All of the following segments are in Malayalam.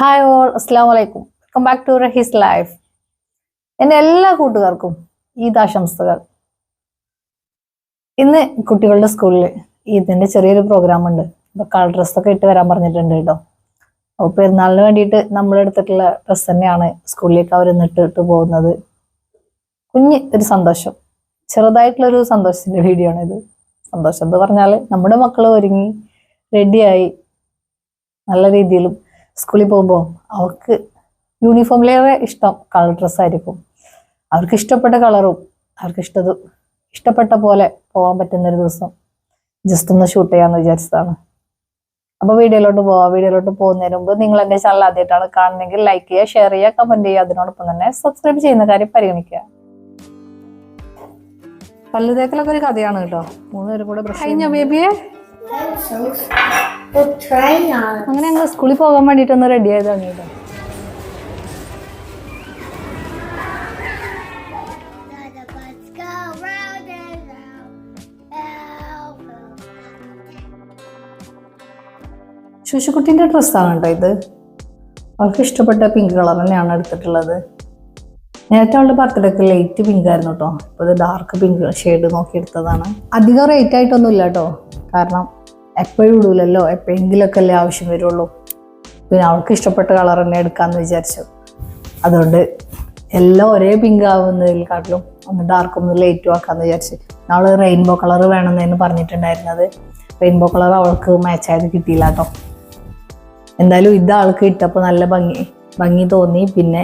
ഹായ് ഓൾ അസ്സാം വലൈക്കും welcome back to Rahees life എന്റെ എല്ലാ കൂട്ടുകാർക്കും ഈദ് ആശംസകൾ. ഇന്ന് കുട്ടികളുടെ സ്കൂളിൽ ഈദിന്റെ ചെറിയൊരു പ്രോഗ്രാം ഉണ്ട്. അപ്പൊ കളർ ഡ്രസ്സൊക്കെ ഇട്ട് വരാൻ പറഞ്ഞിട്ടുണ്ട് കേട്ടോ. അപ്പോൾ പെരുന്നാളിന് വേണ്ടിയിട്ട് നമ്മൾ എടുത്തിട്ടുള്ള ഡ്രസ്സ് തന്നെയാണ് സ്കൂളിലേക്ക് അവർ ഇട്ട് പോകുന്നത്. കുഞ്ഞ് ഒരു സന്തോഷം. ചെറുതായിട്ടുള്ളൊരു സന്തോഷത്തിന്റെ വീഡിയോ ആണ് ഇത്. സന്തോഷം എന്ന് പറഞ്ഞാൽ നമ്മുടെ മക്കൾ ഒരുങ്ങി റെഡിയായി നല്ല രീതിയിലും സ്കൂളിൽ പോകുമ്പോൾ അവർക്ക് യൂണിഫോമിലേറെ ഇഷ്ടം കളർ ഡ്രസ്സായിരിക്കും അവർക്ക് ഇഷ്ടപ്പെട്ട കളറും അവർക്ക് ഇഷ്ടത് ഇഷ്ടപ്പെട്ട പോലെ പോകാൻ പറ്റുന്ന ഒരു ദിവസം ജസ്റ്റ് ഒന്ന് ഷൂട്ട് ചെയ്യാന്ന് വിചാരിച്ചതാണ്. അപ്പൊ വീഡിയോയിലോട്ട് പോവാം. വീഡിയോയിലോട്ട് പോകുന്നതിന് മുമ്പ് നിങ്ങൾ എന്റെ ചാനൽ ആദ്യമായിട്ടാണ് കാണുന്നെങ്കിൽ ലൈക്ക് ചെയ്യുക ഷെയർ ചെയ്യുക കമന്റ് ചെയ്യുക. അതിനോടൊപ്പം തന്നെ സബ്സ്ക്രൈബ് ചെയ്യുന്ന കാര്യം പരിഗണിക്കുക. പല്ലുതേക്കലൊക്കെ ഒരു കഥയാണ് കേട്ടോ. മൂന്ന് പേരും കൂടെ കഴിഞ്ഞ ബേബിയെ. അങ്ങനെ ഞങ്ങൾ സ്കൂളിൽ പോകാൻ വേണ്ടിയിട്ടൊന്ന് റെഡി ആയതാണ് കേട്ടോ round. ഡ്രസ്സാണ് കേട്ടോ ഇത്. അവൾക്ക് ഇഷ്ടപ്പെട്ട പിങ്ക് കളർ തന്നെയാണ് എടുത്തിട്ടുള്ളത്. നേരത്തെ അവളുടെ ബർത്ത്ഡേക്ക് ലൈറ്റ് പിങ്ക് ആയിരുന്നു കേട്ടോ. ഇപ്പോൾ ഇത് ഡാർക്ക് പിങ്ക് ഷെയ്ഡ് നോക്കി എടുത്തതാണ്. അധികം റേറ്റ് ആയിട്ടൊന്നുമില്ല കേട്ടോ. കാരണം എപ്പോഴും ഇടൂലല്ലോ? എപ്പോഴെങ്കിലുമൊക്കെ അല്ലേ ആവശ്യം വരുള്ളൂ. പിന്നെ അവൾക്ക് ഇഷ്ടപ്പെട്ട കളർ തന്നെ എടുക്കാമെന്ന് വിചാരിച്ചു. അതുകൊണ്ട് എല്ലാം ഒരേ പിങ്ക് ആവുന്നതിൽ ആവുന്നതിനെക്കാട്ടിലും ഒന്ന് ഡാർക്ക് ഒന്ന് ലൈറ്റും ആക്കാമെന്ന് വിചാരിച്ചു. നാൾ റെയിൻബോ കളർ വേണമെന്നു പറഞ്ഞിട്ടുണ്ടായിരുന്നത്. റെയിൻബോ കളർ അവൾക്ക് മാച്ച് ആയത് കിട്ടിയില്ല കേട്ടോ. എന്തായാലും ഇത് ആൾക്ക് ഇട്ടപ്പോൾ നല്ല ഭംഗി ഭംഗി തോന്നി. പിന്നെ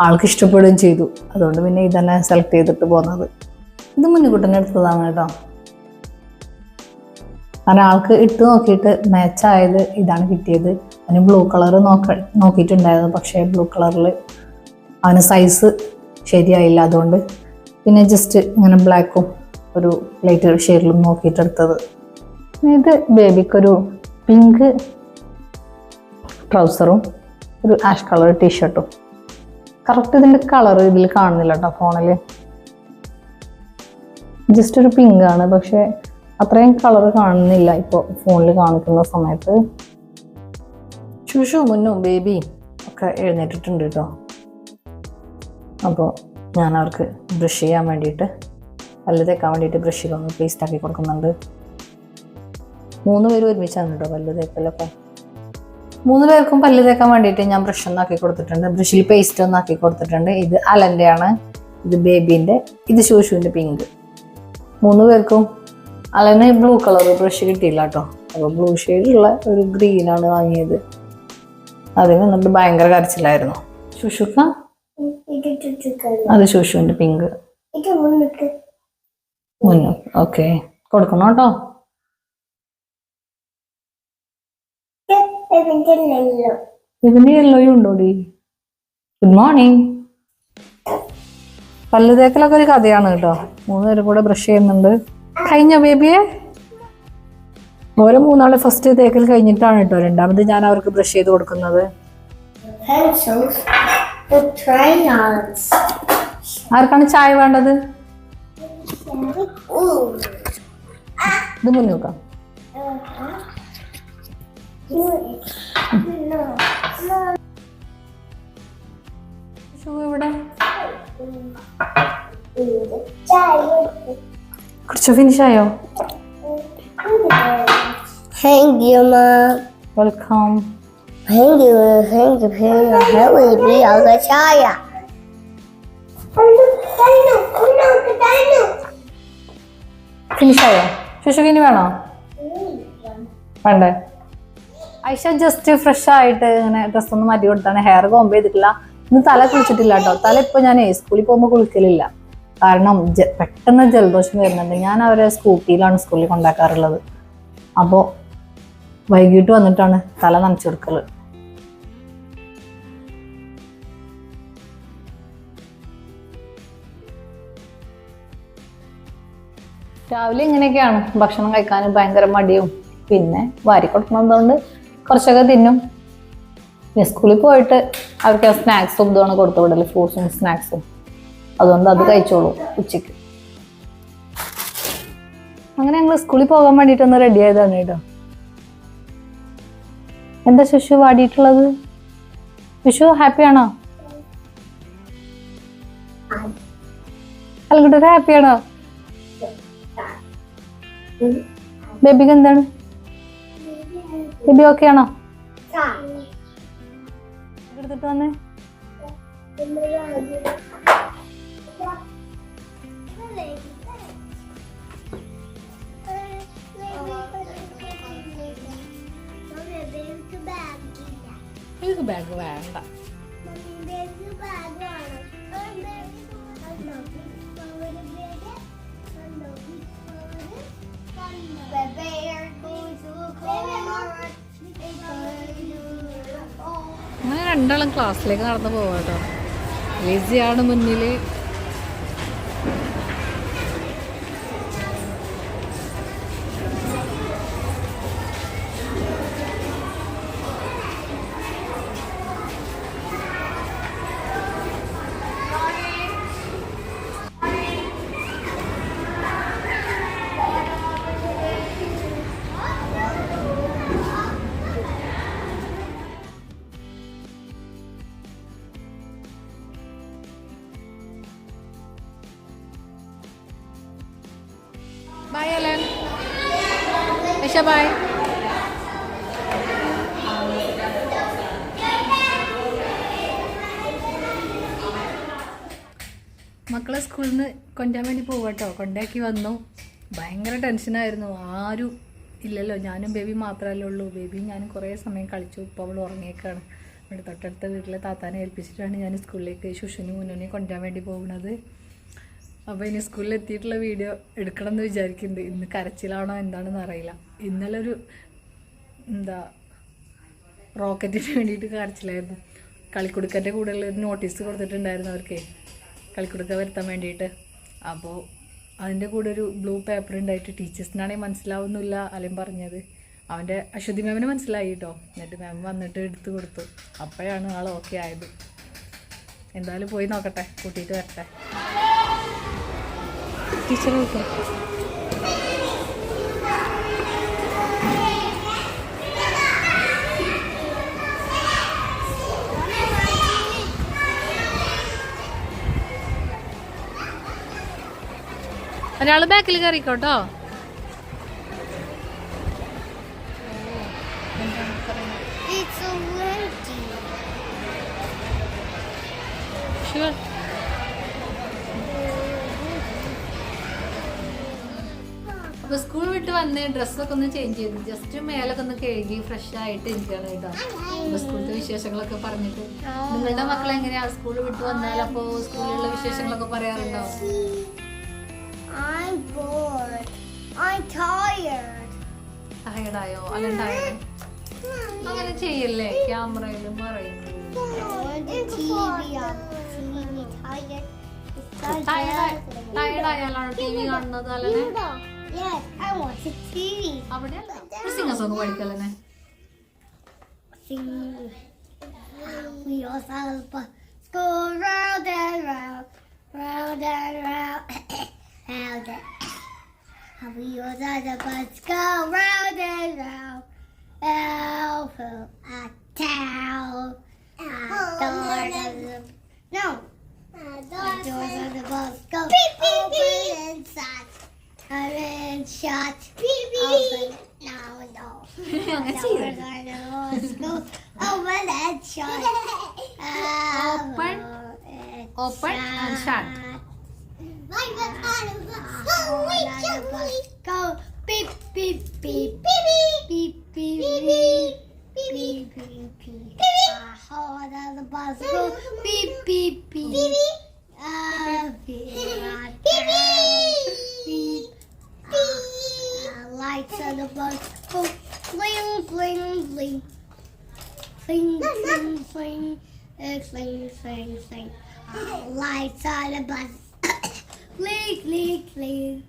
ആൾക്ക് ഇഷ്ടപ്പെടുകയും ചെയ്തു. അതുകൊണ്ട് പിന്നെ ഇതന്നെ സെലക്ട് ചെയ്തിട്ട് പോകുന്നത് ഇത് മുന്നുകുട്ടനെ എടുത്തതാണ് കേട്ടോ. കാരണം ആൾക്ക് ഇട്ട് നോക്കിയിട്ട് മാച്ചായത് ഇതാണ് കിട്ടിയത്. അവന് ബ്ലൂ കളർ നോക്ക നോക്കിയിട്ടുണ്ടായിരുന്നു. പക്ഷേ ബ്ലൂ കളറിൽ അവന് സൈസ് ശരിയായില്ല അതുകൊണ്ട്. പിന്നെ ജസ്റ്റ് ഇങ്ങനെ ബ്ലാക്കും ഒരു ലൈറ്റ് ഷെയ്ഡിലും നോക്കിയിട്ടെടുത്തത് ഇത് ബേബിക്കൊരു പിങ്ക് ട്രൗസറും ഒരു ആഷ് കളർ ടീഷർട്ടും കറക്റ്റ് ഇതിന്റെ കളർ ഇതിൽ കാണുന്നില്ല കേട്ടോ ഫോണിൽ ജസ്റ്റ് ഒരു പിങ്കാണ് പക്ഷെ അത്രയും കളർ കാണുന്നില്ല ഇപ്പോൾ ഫോണിൽ കാണിക്കുന്ന സമയത്ത്. ശുശു മുന്നും ബേബിയും ഒക്കെ എഴുന്നേറ്റിട്ടുണ്ട് കേട്ടോ. അപ്പോൾ ഞാൻ അവർക്ക് ബ്രഷ് ചെയ്യാൻ വേണ്ടിയിട്ട് പല്ല് തേക്കാൻ വേണ്ടിയിട്ട് പേസ്റ്റ് ആക്കി കൊടുക്കുന്നുണ്ട്. മൂന്ന് പേരും ഒരുമിച്ചാണ് കേട്ടോ പല്ല് തേക്കലൊക്കെ. മൂന്ന് പേർക്കും പല്ല് തേക്കാൻ വേണ്ടിയിട്ട് ഞാൻ ബ്രഷ് ഒന്ന് ആക്കി കൊടുത്തിട്ടുണ്ട്. ബ്രഷിൽ പേസ്റ്റ് ഒന്ന് ആക്കി കൊടുത്തിട്ടുണ്ട്. ഇത് അലന്റെ ആണ് ഇത് ബേബീന്റെ ഇത് ശൂഷുവിന്റെ പിങ്ക് മൂന്ന് പേർക്കും അലന് ബ്ലൂ കളർ ബ്രഷ് കിട്ടിയില്ല കേട്ടോ അപ്പോൾ ബ്ലൂ ഷെയ്ഡുള്ള ഒരു ഗ്രീനാണ് വാങ്ങിയത്. അതിന് എന്നിട്ട് ഭയങ്കര കരച്ചിലായിരുന്നു. ചുറ്റുക്കൾ അത് ശുഷുവിന്റെ പിങ്ക് മുന്നു ഓക്കെ കൊടുക്കണം കേട്ടോ ഇതിന് യെല്ലോയും ഉണ്ടോടി ഗുഡ് മോർണിംഗ് പല്ലു തേക്കലൊക്കെ ഒരു കഥയാണ് കേട്ടോ മൂന്ന് പേരും കൂടെ ബ്രഷ് ചെയ്യുന്നുണ്ട്. കഴിഞ്ഞ ബേബിയെ ഓരോ മൂന്നാളെ ഫസ്റ്റ് തേക്കൽ കഴിഞ്ഞിട്ടാണ് കേട്ടോ. രണ്ടാമത് ഞാൻ അവർക്ക് ബ്രഷ് ചെയ്ത് കൊടുക്കുന്നത്. ആർക്കാണ് ചായ വേണ്ടത്. ഇത് മുന്നോക്കാം. ഷൂ ഇവിടെ കുറച്ച് ഫിനിഷ് ആയോ Thank you, Mom. Welcome Thank you, thank you, thank you. Help will be a good child. ഫിനിഷായോ ഇനി വേണോ? വേണ്ടേ? ഐഷ ജസ്റ്റ് ഫ്രഷ് ആയിട്ട് ഇങ്ങനെ ഡ്രസ്സ് ഒന്ന് മാറ്റി കൊടുത്താണ്. ഹെയർ കോംബ് ചെയ്തിട്ടില്ല. ഇന്ന് തല കുളിച്ചിട്ടില്ല കേട്ടോ. തല ഇപ്പൊ ഞാൻ സ്കൂളിൽ പോകുമ്പോൾ കുളിക്കലില്ല. കാരണം പെട്ടെന്ന് ജലദോഷം വരുന്നുണ്ട്. ഞാൻ അവരെ സ്കൂട്ടിയിലാണ് സ്കൂളിൽ കൊണ്ടാക്കാറുള്ളത്. അപ്പോൾ വൈകിട്ട് വന്നിട്ടാണ് തല നനച്ചു കൊടുക്കൽ. രാവിലെ ഇങ്ങനെയൊക്കെയാണ്. ഭക്ഷണം കഴിക്കാൻ ഭയങ്കര മടിയും. പിന്നെ വാരി കൊടുക്കണതുകൊണ്ട് കുറച്ചൊക്കെ തിന്നും. പിന്നെ സ്കൂളിൽ പോയിട്ട് അവർക്ക് സ്നാക്സും ഇതുമാണ് കൊടുത്തു വിടൽ ഫ്രൂട്ട്സും സ്നാക്സും. അതുകൊണ്ട് അത് കഴിച്ചോളൂ ഉച്ചയ്ക്ക്. അങ്ങനെ ഞങ്ങൾ സ്കൂളിൽ പോകാൻ വേണ്ടിയിട്ടൊന്ന് റെഡി ആയതാണ് കേട്ടോ. എന്താ ശിശു വാടിയിട്ടുള്ളത്? വിഷു ഹാപ്പിയാണോ ആണോ? ഹാപ്പിയാണോ ബേബിക്ക് എന്താണ്? ബേബി ഓക്കെ ആണോ? എടുത്തിട്ട് വന്നേ. ബാഗ് വേണ്ട അങ്ങനെ രണ്ടാളും ക്ലാസ്സിലേക്ക് നടന്നു പോവാട്ടോ. ലിസിയാണ് മുന്നിൽ ബൈ അലൻ ഐഷ ബൈ മക്കളെ സ്കൂളിൽ നിന്ന് കൊണ്ടാൻ വേണ്ടി പോവട്ടോ കൊണ്ടാക്കി വന്നു. ഭയങ്കര ടെൻഷനായിരുന്നു ആരും ഇല്ലല്ലോ. ഞാനും ബേബി മാത്രമല്ലേ ഉള്ളൂ. ബേബിയും ഞാനും കുറേ സമയം കളിച്ചു. ഇപ്പോൾ അവൾ ഉറങ്ങിയേക്കാണ്. ഇവിടെ തൊട്ടടുത്ത വീട്ടിലെ താത്താനെ ഏൽപ്പിച്ചിട്ടാണ് ഞാൻ സ്കൂളിലേക്ക് ശുഷനും മുന്നോനെയും കൊണ്ടാൻ വേണ്ടി പോകുന്നത്. അപ്പോൾ ഇനി സ്കൂളിൽ എത്തിയിട്ടുള്ള വീഡിയോ എടുക്കണം എന്ന് വിചാരിക്കുന്നുണ്ട്. ഇന്ന് കരച്ചിലാണോ എന്താണെന്ന് അറിയില്ല. ഇന്നലെ ഒരു എന്താ റോക്കറ്റിന് വേണ്ടിയിട്ട് കരച്ചിലായിരുന്നു. കളിക്കുടുക്കന്റെ കൂടെയുള്ള ഒരു നോട്ടീസ് കൊടുത്തിട്ടുണ്ടായിരുന്നു അവർക്ക്. കളിക്കുടുക്ക വരുത്താൻ വേണ്ടിയിട്ട്. അപ്പോൾ അതിന്റെ കൂടെ ഒരു ബ്ലൂ പേപ്പർ ഉണ്ടായിട്ട് ടീച്ചേഴ്സിനാണെങ്കിൽ മനസ്സിലാവുന്നില്ല അലൻ പറഞ്ഞത്. അവന്റെ അശ്വതി മാമിന് മനസ്സിലായി കേട്ടോ എന്നിട്ട് മാം വന്നിട്ട് എടുത്തു കൊടുത്തു. അപ്പോഴാണ് ആൾ ഓക്കെ ആയത്. എന്തായാലും പോയി നോക്കട്ടെ. കൂട്ടിയിട്ട് വരട്ടെ. ടീച്ചർ ഒരാൾ ബാക്കിൽ കയറിക്കോട്ടോ. Sure. A അപ്പൊ സ്കൂൾ വിട്ട് വന്ന് ഡ്രസ്സൊക്കെ ഒന്ന് ചേഞ്ച് ചെയ്തു. ജസ്റ്റ് മേലൊക്കെ ഒന്ന് കഴുകി ഫ്രഷ് ആയിട്ട് ഇരിക്കുകയാണ് കേട്ടോ. സ്കൂളിലെ വിശേഷങ്ങളൊക്കെ പറഞ്ഞിട്ട്. നിങ്ങളുടെ മക്കൾ എങ്ങനെയാ? സ്കൂൾ വിട്ട് വന്നാൽ അപ്പോ സ്കൂളിലുള്ള വിശേഷങ്ങളൊക്കെ പറയാറുണ്ടോ? I'm bored. I'm tired. അങ്ങനെ ചെയ്യല്ലേ? ക്യാമറയിലും പറയുന്നു tired. ടയർഡായാലാണ് ടി വി കാണുന്നത് അല്ലേ? Yes, I want a TV. Just sing a song, what color? Sing. We all go round and round, round and round, round and. We all the bus go round and round, out from a town. Doors no. The doors of the bus go beep, beep, open beep. inside good shots. Wee. No, no. That's it. No, oh, well, head shot. Open. Open and shut. Go beep beep beep beep beep beep beep beep beep beep beep. Beep, beep. Beep, beep. Beep, beep. Beep, beep. Beep, beep. Beep, beep. Beep, beep. Beep, beep. Beep, beep. Beep, beep. Beep, beep. Beep, beep. Beep, beep. Beep, beep beep beep. swing, swing, swing, swing, swing. Lights on the bus. click, click, click.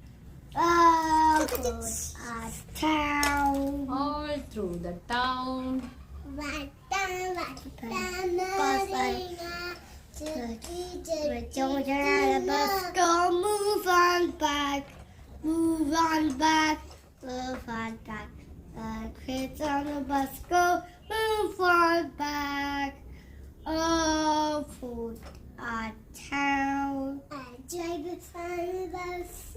All through our town. All through the town. Right down, right down, bus, the children of the bus go move on back, move on back, move on back. The kids on the bus go move on back. Oh, food our town. I drive it on the bus.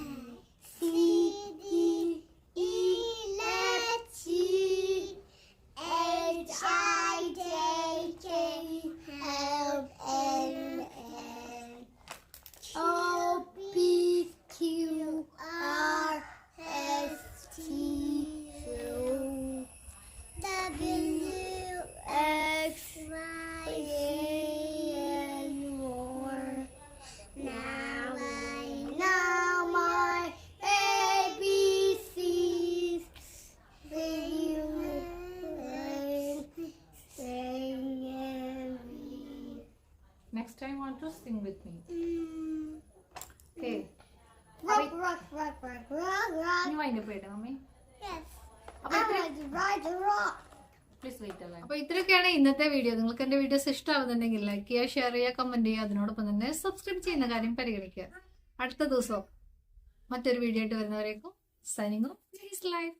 Hey. Ride the mummy please wait അല്ലേ അപ്പൊ ഇത്രയൊക്കെയാണ് ഇന്നത്തെ വീഡിയോ നിങ്ങൾക്ക് എന്റെ വീഡിയോസ് ഇഷ്ടമാവുന്നുണ്ടെങ്കിൽ ലൈക്ക് ചെയ്യുക ഷെയർ ചെയ്യുക കമന്റ് ചെയ്യുക. അതിനോടൊപ്പം തന്നെ സബ്സ്ക്രൈബ് ചെയ്യുന്ന കാര്യം പരിഗണിക്കുക. അടുത്ത ദിവസം മറ്റൊരു വീഡിയോ ആയിട്ട് വരുന്നവരേക്കും സൈനിങ് ലൈഫ്